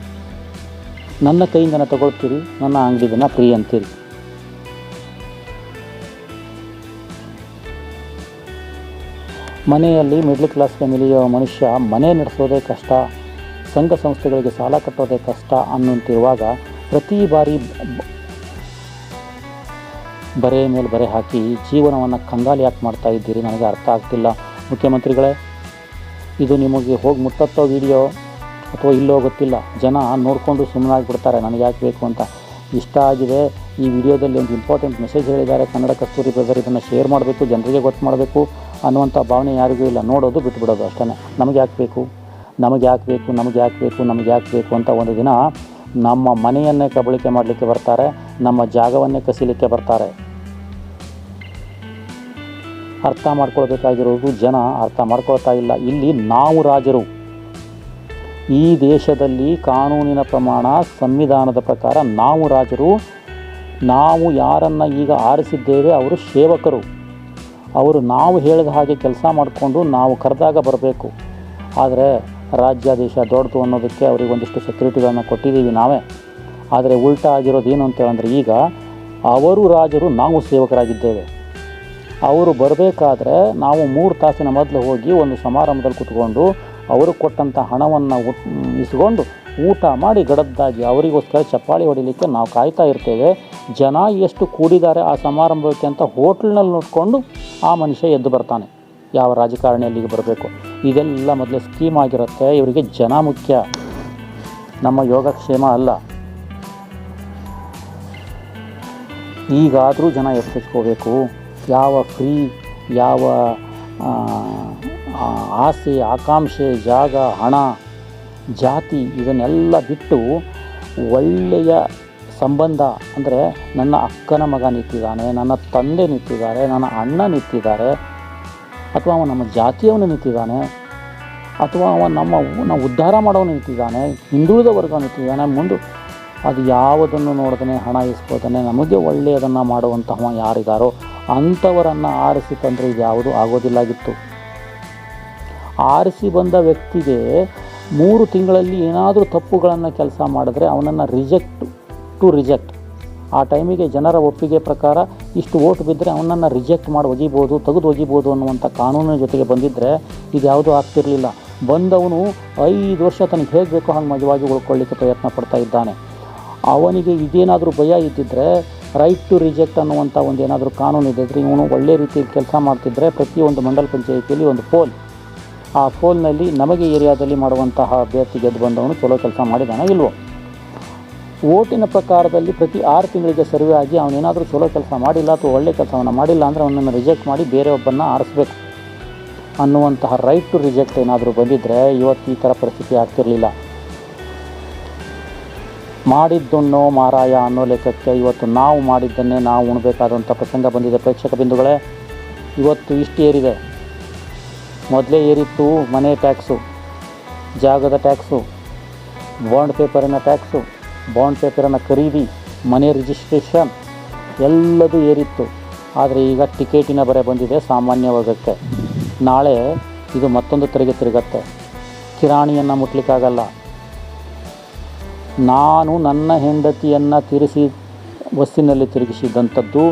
ನನ್ನ ಕೈಯಿಂದನ ತಗೊಳ್ತೀರಿ, ನನ್ನ ಅಂಗಡಿದನ್ನು ಫ್ರೀ ಅಂತೀರಿ. ಮನೆಯಲ್ಲಿ ಮಿಡ್ಲ್ ಕ್ಲಾಸ್ ಫ್ಯಾಮಿಲಿಯ ಮನುಷ್ಯ ಮನೆ ನಡೆಸೋದೇ ಕಷ್ಟ, ಸಂಘ ಸಂಸ್ಥೆಗಳಿಗೆ ಸಾಲ ಕಟ್ಟೋದೇ ಕಷ್ಟ ಅನ್ನುವಂತಿರುವಾಗ ಪ್ರತಿ ಬಾರಿ ಬರೆ ಮೇಲೆ ಬರೆ ಹಾಕಿ ಜೀವನವನ್ನು ಕಂಗಾಲಿ ಯಾಕೆ ಮಾಡ್ತಾ ಇದ್ದೀರಿ ನನಗೆ ಅರ್ಥ ಆಗ್ತಿಲ್ಲ. ಮುಖ್ಯಮಂತ್ರಿಗಳೇ, ಇದು ನಿಮಗೆ ಹೋಗಿ ಮುಟ್ಟತ್ತೋ ವಿಡಿಯೋ ಅಥವಾ ಇಲ್ಲೋ ಗೊತ್ತಿಲ್ಲ. ಜನ ನೋಡಿಕೊಂಡು ಸುಮ್ಮನಾಗಿಬಿಡ್ತಾರೆ ನನಗೆ ಯಾಕೆ ಬೇಕು ಅಂತ. ಇಷ್ಟ ಆಗಿದೆ ಈ ವಿಡಿಯೋದಲ್ಲಿ ಒಂದು ಇಂಪಾರ್ಟೆಂಟ್ ಮೆಸೇಜ್ ಹೇಳಿದ್ದಾರೆ. ಕನ್ನಡ ಕಸ್ತೂರಿ ಬ್ರದರ್ ಇದನ್ನು ಶೇರ್ ಮಾಡಬೇಕು, ಜನರಿಗೆ ಗೊತ್ತು ಮಾಡಬೇಕು. ಅನ್ನುವಂಥ ಭಾವನೆ ಯಾರಿಗೂ ಇಲ್ಲ. ನೋಡೋದು ಬಿಟ್ಬಿಡೋದು ಅಷ್ಟೇ ನಮಗೆ ಯಾಕೆ ಬೇಕು? ನಮಗೆ ಯಾಕೆ ಬೇಕು? ನಮಗೆ ಯಾಕೆ ಬೇಕು? ನಮಗೆ ಯಾಕೆ ಬೇಕು ಅಂತ ಒಂದು ದಿನ ನಮ್ಮ ಮನೆಯನ್ನೇ ಕಬಳಿಕೆ ಮಾಡಲಿಕ್ಕೆ ಬರ್ತಾರೆ. ನಮ್ಮ ಜಾಗವನ್ನೇ ಕಸಿಲಿಕ್ಕೆ ಬರ್ತಾರೆ. ಅರ್ಥ ಮಾಡ್ಕೊಳ್ಬೇಕಾಗಿರೋದು ಜನ ಅರ್ಥ ಮಾಡ್ಕೊಳ್ತಾ ಇಲ್ಲ. ಇಲ್ಲಿ ನಾವು ರಾಜರು. ಈ ದೇಶದಲ್ಲಿ ಕಾನೂನಿನ ಪ್ರಮಾಣ, ಸಂವಿಧಾನದ ಪ್ರಕಾರ ನಾವು ರಾಜರು. ನಾವು ಯಾರನ್ನು ಈಗ ಆರಿಸಿದ್ದೇವೆ, ಅವರು ಸೇವಕರು. ಅವರು ನಾವು ಹೇಳಿದ ಹಾಗೆ ಕೆಲಸ ಮಾಡಿಕೊಂಡು ನಾವು ಕರೆದಾಗ ಬರಬೇಕು. ಆದರೆ ರಾಜ್ಯ ದೇಶ ದೊಡ್ಡದು ಅನ್ನೋದಕ್ಕೆ ಅವರಿಗೆ ಒಂದಿಷ್ಟು ಸೆಕ್ಯೂರಿಟಿಗಳನ್ನು ಕೊಟ್ಟಿದ್ದೀವಿ ನಾವೇ. ಆದರೆ ಉಲ್ಟಾ ಆಗಿರೋದು ಏನು ಅಂತೇಳಂದರೆ ಈಗ ಅವರು ರಾಜರು ನಾವು ಸೇವಕರಾಗಿದ್ದೇವೆ. ಅವರು ಬರಬೇಕಾದ್ರೆ ನಾವು ಮೂರು ತಾಸಿನ ಮೊದಲು ಹೋಗಿ ಒಂದು ಸಮಾರಂಭದಲ್ಲಿ ಕುತ್ಕೊಂಡು ಅವರು ಕೊಟ್ಟಂಥ ಹಣವನ್ನು ಇಸ್ಕೊಂಡು ಊಟ ಮಾಡಿ ಗಡದ್ದಾಗಿ ಅವರಿಗೋಸ್ಕರ ಚಪ್ಪಾಳಿ ಹೊಡಿಲಿಕ್ಕೆ ನಾವು ಕಾಯ್ತಾ ಇರ್ತೇವೆ. ಜನ ಎಷ್ಟು ಕೂಡಿದ್ದಾರೆ ಆ ಸಮಾರಂಭಕ್ಕೆ ಅಂತ ಹೋಟ್ಲ್ನಲ್ಲಿ ನೋಡಿಕೊಂಡು ಆ ಮನುಷ್ಯ ಎದ್ದು ಬರ್ತಾನೆ. ಯಾವ ರಾಜಕಾರಣಿ ಅಲ್ಲಿಗೆ ಬರಬೇಕು? ಇದೆಲ್ಲ ಮೊದಲೇ ಸ್ಕೀಮ್ ಆಗಿರುತ್ತೆ. ಇವರಿಗೆ ಜನ ಮುಖ್ಯ. ನಮ್ಮ ಯೋಗಕ್ಷೇಮ ಅಲ್ಲ. ಈಗಾದರೂ ಜನ ಎಚ್ಚರಿಸ್ಕೋಬೇಕು ಯಾವ ಫ್ರೀ ಯಾವ ಆಸೆ, ಆಕಾಂಕ್ಷೆ, ಜಾಗ, ಹಣ, ಜಾತಿ, ಇದನ್ನೆಲ್ಲ ಬಿಟ್ಟು ಒಳ್ಳೆಯ ಸಂಬಂಧ ಅಂದರೆ ನನ್ನ ಅಕ್ಕನ ಮಗ ನಿಂತಿದ್ದಾನೆ, ನನ್ನ ತಂದೆ ನಿಂತಿದ್ದಾರೆ, ನನ್ನ ಅಣ್ಣ ನಿಂತಿದ್ದಾರೆ, ಅಥವಾ ಅವ ನಮ್ಮ ಜಾತಿಯವನು ನಿಂತಿದ್ದಾನೆ, ಅಥವಾ ಅವ ನಮ್ಮ ನಾವು ಉದ್ಧಾರ ಮಾಡೋನು ನಿಂತಿದ್ದಾನೆ ಹಿಂದುಳಿದ ವರ್ಗ ನಿಂತಿದ್ದಾನೆ, ಮುಂದೆ ಅದು ಯಾವುದನ್ನು ನೋಡ್ದೇ ಹಣ ಇಸ್ಕೋತಾನೆ ನಮಗೆ ಒಳ್ಳೆಯದನ್ನು ಮಾಡುವಂತಹ ಯಾರಿದ್ದಾರೋ ಅಂಥವರನ್ನು ಆರಿಸಿ ತಂದರೆ ಇದು ಯಾವುದು ಆಗೋದಿಲ್ಲಾಗಿತ್ತು ಆರಿಸಿ ಬಂದ ವ್ಯಕ್ತಿಗೆ ಮೂರು ತಿಂಗಳಲ್ಲಿ ಏನಾದರೂ ತಪ್ಪುಗಳನ್ನು ಕೆಲಸ ಮಾಡಿದ್ರೆ ಅವನನ್ನು ರಿಜೆಕ್ಟ್. ಟು ರಿಜೆಕ್ಟ್ ಆ ಟೈಮಿಗೆ ಜನರ ಒಪ್ಪಿಗೆ ಪ್ರಕಾರ ಇಷ್ಟು ಓಟ್ ಬಿದ್ದರೆ ಅವನನ್ನು ರಿಜೆಕ್ಟ್ ಮಾಡಿ ಒಗಿಬೋದು, ತೆಗೆದು ಒಗಿಬೋದು ಅನ್ನುವಂಥ ಕಾನೂನಿನ ಜೊತೆಗೆ ಬಂದಿದ್ದರೆ ಇದು ಯಾವುದೂ ಆಗ್ತಿರಲಿಲ್ಲ. ಬಂದವನು ಐದು ವರ್ಷ ತನಗೆ ಹೇಗೆ ಬೇಕೋ ಹಂಗೆ ಮಜವಾಗಿ ಉಳ್ಕೊಳ್ಳಿಕ್ಕೆ ಪ್ರಯತ್ನ ಪಡ್ತಾ ಇದ್ದಾನೆ. ಅವನಿಗೆ ಇದೇನಾದರೂ ಭಯ ಇದ್ದಿದ್ದರೆ ರೈಟ್ ಟು ರಿಜೆಕ್ಟ್ ಅನ್ನುವಂಥ ಒಂದು ಏನಾದರೂ ಕಾನೂನು ಇದ್ದಿದ್ರೆ ಇವನು ಒಳ್ಳೆ ರೀತಿಯಲ್ಲಿ ಕೆಲಸ ಮಾಡ್ತಿದ್ರೆ ಪ್ರತಿಯೊಂದು ಮಂಡಲ ಪಂಚಾಯಿತಿಯಲ್ಲಿ ಒಂದು ಪೋಲ್ ಆ ಪೋಲ್ನಲ್ಲಿ ನಮಗೆ ಏರಿಯಾದಲ್ಲಿ ಮಾಡುವಂತಹ ಅಭ್ಯರ್ಥಿ ಗೆದ್ದು ಬಂದವನು ಚಲೋ ಕೆಲಸ ಮಾಡಿದಾನ ಇಲ್ವೋ? ಓಟಿನ ಪ್ರಕಾರದಲ್ಲಿ ಪ್ರತಿ ಆರು ತಿಂಗಳಿಗೆ ಸರ್ವೆ ಆಗಿ ಅವನೇನಾದರೂ ಚಲೋ ಕೆಲಸ ಮಾಡಿಲ್ಲ ಅಥವಾ ಒಳ್ಳೆ ಕೆಲಸವನ್ನು ಮಾಡಿಲ್ಲ ಅಂದರೆ ಅವನನ್ನು ರಿಜೆಕ್ಟ್ ಮಾಡಿ ಬೇರೆ ಒಬ್ಬನ್ನು ಆರಿಸ್ಬೇಕು ಅನ್ನುವಂತಹ ರೈಟ್ ಟು ರಿಜೆಕ್ಟ್ ಏನಾದರೂ ಬಂದಿದ್ದರೆ ಇವತ್ತು ಈ ಥರ ಪರಿಸ್ಥಿತಿ ಆಗ್ತಿರಲಿಲ್ಲ. ಮಾಡಿದ್ದನ್ನು ಮಾರಾಯ ಅನ್ನೋ ಲೆಕ್ಕಕ್ಕೆ ಇವತ್ತು ನಾವು ಮಾಡಿದ್ದನ್ನೇ ನಾವು ಉಣಬೇಕಾದಂಥ ಪ್ರಸಂಗ ಬಂದಿದೆ. ಪ್ರೇಕ್ಷಕ ಬಿಂದುಗಳೇ, ಇವತ್ತು ಇಷ್ಟು ಏರಿದೆ. ಮೊದಲೇ ಏರಿತ್ತು ಮನೆ ಟ್ಯಾಕ್ಸು ಜಾಗದ ಟ್ಯಾಕ್ಸು ಬಾಂಡ್ ಪೇಪರಿನ ಟ್ಯಾಕ್ಸು ಬಾಂಡ್ ಪೇಪರನ್ನು ಖರೀದಿ, ಮನೆ ರಿಜಿಸ್ಟ್ರೇಷನ್ ಎಲ್ಲದೂ ಏರಿತ್ತು. ಆದರೆ ಈಗ ಟಿಕೆಟಿನ ಬರೆ ಬಂದಿದೆ ಸಾಮಾನ್ಯ ವರ್ಗಕ್ಕೆ ನಾಳೆ ಇದು ಮತ್ತೊಂದು ತೆರಿಗೆ ತಿರುಗತ್ತೆ. ಕಿರಾಣಿಯನ್ನು ಮುಟ್ಲಿಕ್ಕಾಗಲ್ಲ. ನಾನು ನನ್ನ ಹೆಂಡತಿಯನ್ನು ತಿರುಸಿ ಬಸ್ಸಿನಲ್ಲಿ ತಿರುಗಿಸಿದಂಥದ್ದು,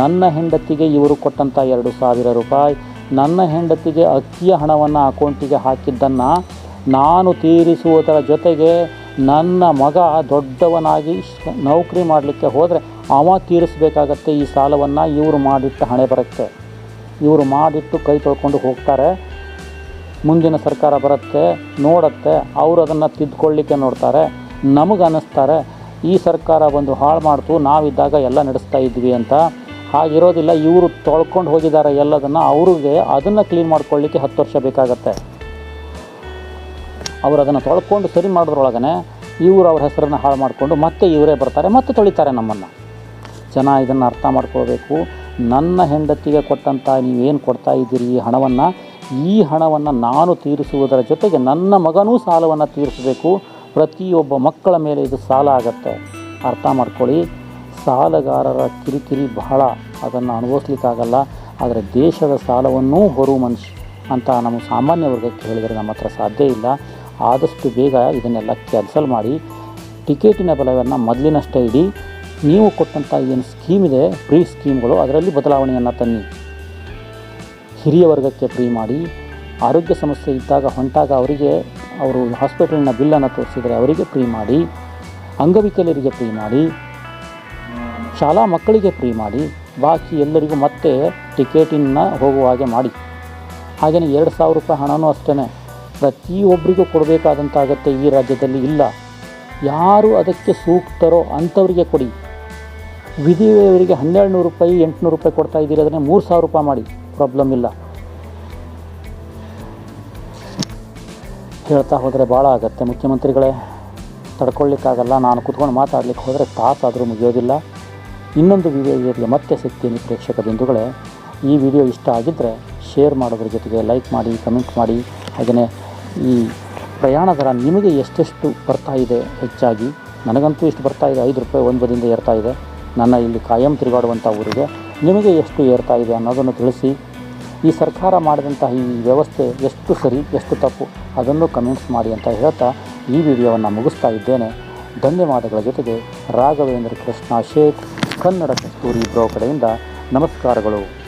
ನನ್ನ ಹೆಂಡತಿಗೆ ಇವರು ಕೊಟ್ಟಂಥ ಎರಡು ಸಾವಿರ ರೂಪಾಯಿ, ನನ್ನ ಹೆಂಡತಿಗೆ ಅಕ್ಕಿಯ ಹಣವನ್ನು ಅಕೌಂಟಿಗೆ ಹಾಕಿದ್ದನ್ನು ನಾನು ತೀರಿಸುವುದರ ಜೊತೆಗೆ ನನ್ನ ಮಗ ದೊಡ್ಡವನಾಗಿ ನೌಕರಿ ಮಾಡಲಿಕ್ಕೆ ಹೋದರೆ ಅವ ತೀರಿಸಬೇಕಾಗತ್ತೆ ಈ ಸಾಲವನ್ನು. ಇವರು ಮಾಡಿಟ್ಟು ಹಣೆ ಬರುತ್ತೆ. ಇವರು ಮಾಡಿಟ್ಟು ಕೈ ತೊಳ್ಕೊಂಡು ಹೋಗ್ತಾರೆ. ಮುಂದಿನ ಸರ್ಕಾರ ಬರುತ್ತೆ, ನೋಡುತ್ತೆ, ಅವರು ಅದನ್ನು ತಿದ್ದುಕೊಳ್ಳಿಕ್ಕೆ ನೋಡ್ತಾರೆ, ನಮಗೆ ಅನ್ನಿಸ್ತಾರೆ. ಈ ಸರ್ಕಾರ ಬಂದು ಹಾಳು ಮಾಡ್ತು, ನಾವಿದ್ದಾಗ ಎಲ್ಲ ನಡೆಸ್ತಾ ಇದ್ವಿ ಅಂತ. ಹಾಗಿರೋದಿಲ್ಲ, ಇವರು ತೊಳ್ಕೊಂಡು ಹೋಗಿದ್ದಾರೆ ಎಲ್ಲದನ್ನು, ಅವ್ರಿಗೆ ಅದನ್ನು ಕ್ಲೀನ್ ಮಾಡ್ಕೊಳ್ಳಿಕ್ಕೆ ಹತ್ತು ವರ್ಷ ಬೇಕಾಗತ್ತೆ. ಅವರು ಅದನ್ನು ತೊಳ್ಕೊಂಡು ಸರಿ ಮಾಡೋದ್ರೊಳಗನೆ ಇವರು ಅವ್ರ ಹೆಸರನ್ನು ಹಾಳು ಮಾಡಿಕೊಂಡು ಮತ್ತೆ ಇವರೇ ಬರ್ತಾರೆ, ಮತ್ತೆ ತೊಳಿತಾರೆ ನಮ್ಮನ್ನು. ಜನ ಇದನ್ನು ಅರ್ಥ ಮಾಡ್ಕೊಳ್ಬೇಕು. ನನ್ನ ಹೆಂಡತಿಗೆ ಕೊಟ್ಟಂಥ ನೀವೇನು ಕೊಡ್ತಾ ಇದ್ದೀರಿ ಈ ಹಣವನ್ನು? ಈ ಹಣವನ್ನು ನಾನು ತೀರಿಸುವುದರ ಜೊತೆಗೆ ನನ್ನ ಮಗನೂ ಸಾಲವನ್ನು ತೀರಿಸಬೇಕು. ಪ್ರತಿಯೊಬ್ಬ ಮಕ್ಕಳ ಮೇಲೆ ಇದು ಸಾಲ ಆಗತ್ತೆ. ಅರ್ಥ ಮಾಡ್ಕೊಳ್ಳಿ. ಸಾಲಗಾರರ ಕಿರಿಕಿರಿ ಬಹಳ. ಅದನ್ನು ಅನುಭವಿಸ್ಲಿಕ್ಕಾಗಲ್ಲ. ಆದರೆ ದೇಶದ ಸಾಲವನ್ನೂ ಹೊರು ಮನುಷ್ಯ ಅಂತ ನಮ್ಮ ಸಾಮಾನ್ಯ ವರ್ಗಕ್ಕೆ ಹೇಳಿದರೆ ನಮ್ಮ ಹತ್ರ ಸಾಧ್ಯ ಇಲ್ಲ. ಆದಷ್ಟು ಬೇಗ ಇದನ್ನೆಲ್ಲ ಕ್ಯಾನ್ಸಲ್ ಮಾಡಿ ಟಿಕೆಟಿನ ಬೆಲೆಯನ್ನು ಮೊದಲಿನಷ್ಟೇ ಇಡಿ. ನೀವು ಕೊಟ್ಟಂಥ ಏನು ಸ್ಕೀಮ್ ಇದೆ ಫ್ರೀ ಸ್ಕೀಮ್ಗಳು ಅದರಲ್ಲಿ ಬದಲಾವಣೆಯನ್ನು ತನ್ನಿ. ಹಿರಿಯ ವರ್ಗಕ್ಕೆ ಫ್ರೀ ಮಾಡಿ. ಆರೋಗ್ಯ ಸಮಸ್ಯೆ ಇದ್ದಾಗ ಹೊಂಟಾಗ ಅವರಿಗೆ, ಅವರು ಹಾಸ್ಪಿಟಲ್ನ ಬಿಲ್ಲನ್ನು ತೋರಿಸಿದರೆ ಅವರಿಗೆ ಫ್ರೀ ಮಾಡಿ. ಅಂಗವಿಕಲರಿಗೆ ಫ್ರೀ ಮಾಡಿ. ಶಾಲಾ ಮಕ್ಕಳಿಗೆ ಫ್ರೀ ಮಾಡಿ. ಬಾಕಿ ಎಲ್ಲರಿಗೂ ಮತ್ತೆ ಟಿಕೆಟಿನ ಹೋಗುವ ಹಾಗೆ ಮಾಡಿ. ಹಾಗೆಯೇ ಎರಡು ಸಾವಿರ ರೂಪಾಯಿ ಹಣವೂ ಅಷ್ಟೇ ಪ್ರತಿಯೊಬ್ಬರಿಗೂ ಕೊಡಬೇಕಾದಂತಾಗತ್ತೆ ಈ ರಾಜ್ಯದಲ್ಲಿ ಇಲ್ಲ. ಯಾರು ಅದಕ್ಕೆ ಸೂಕ್ತರೋ ಅಂಥವರಿಗೆ ಕೊಡಿ. ವಿಧಿಯವರಿಗೆ ಹನ್ನೆರಡು ನೂರು ರೂಪಾಯಿ, ಎಂಟುನೂರು ರೂಪಾಯಿ ಕೊಡ್ತಾ ಇದ್ದೀರಿ, ಅದನ್ನೇ ಮೂರು ಸಾವಿರ ರೂಪಾಯಿ ಮಾಡಿ. ಪ್ರಾಬ್ಲಮ್ ಇಲ್ಲ. ಹೇಳ್ತಾ ಹೋದರೆ ಭಾಳ ಆಗುತ್ತೆ. ಮುಖ್ಯಮಂತ್ರಿಗಳೇ, ತಡ್ಕೊಳ್ಳಿಕ್ಕಾಗಲ್ಲ. ನಾನು ಕುತ್ಕೊಂಡು ಮಾತಾಡ್ಲಿಕ್ಕೆ ಹೋದರೆ ತಾಸಾದರೂ ಮುಗಿಯೋದಿಲ್ಲ. ಇನ್ನೊಂದು ವಿಡಿಯೋಗೆ ಮತ್ತೆ ಸಿಗ್ತೀನಿ ಪ್ರೇಕ್ಷಕ ಬಿಂದುಗಳೇ. ಈ ವಿಡಿಯೋ ಇಷ್ಟ ಆಗಿದ್ದರೆ ಶೇರ್ ಮಾಡೋದ್ರ ಜೊತೆಗೆ ಲೈಕ್ ಮಾಡಿ, ಕಮೆಂಟ್ ಮಾಡಿ. ಹಾಗೆಯೇ ಈ ಪ್ರಯಾಣ ದರ ನಿಮಗೆ ಎಷ್ಟೆಷ್ಟು ಬರ್ತಾ ಇದೆ ಹೆಚ್ಚಾಗಿ? ನನಗಂತೂ ಇಷ್ಟು ಬರ್ತಾ ಇದೆ. ಐದು ರೂಪಾಯಿ ಒಂದು ಏರ್ತಾ ಇದೆ. ನನ್ನ ಇಲ್ಲಿ ಕಾಯಂ ತಿರುಗಾಡುವಂಥ ಊರಿಗೆ ನಿಮಗೆ ಎಷ್ಟು ಏರ್ತಾ ಇದೆ ಅನ್ನೋದನ್ನು ತಿಳಿಸಿ. ಈ ಸರ್ಕಾರ ಮಾಡಿದಂತಹ ಈ ವ್ಯವಸ್ಥೆ ಎಷ್ಟು ಸರಿ, ಎಷ್ಟು ತಪ್ಪು ಅದನ್ನು ಕಮೆಂಟ್ಸ್ ಮಾಡಿ ಅಂತ ಹೇಳ್ತಾ ಈ ವಿಡಿಯೋವನ್ನು ಮುಗಿಸ್ತಾ ಇದ್ದೇನೆ. ಧನ್ಯವಾದಗಳ ಜೊತೆಗೆ ರಾಘವೇಂದ್ರ ಕೃಷ್ಣ ಶೇಖ್, ಕನ್ನಡ ಕಸ್ತೂರಿ ಬ್ರೋ ಕಡೆಯಿಂದ ನಮಸ್ಕಾರಗಳು.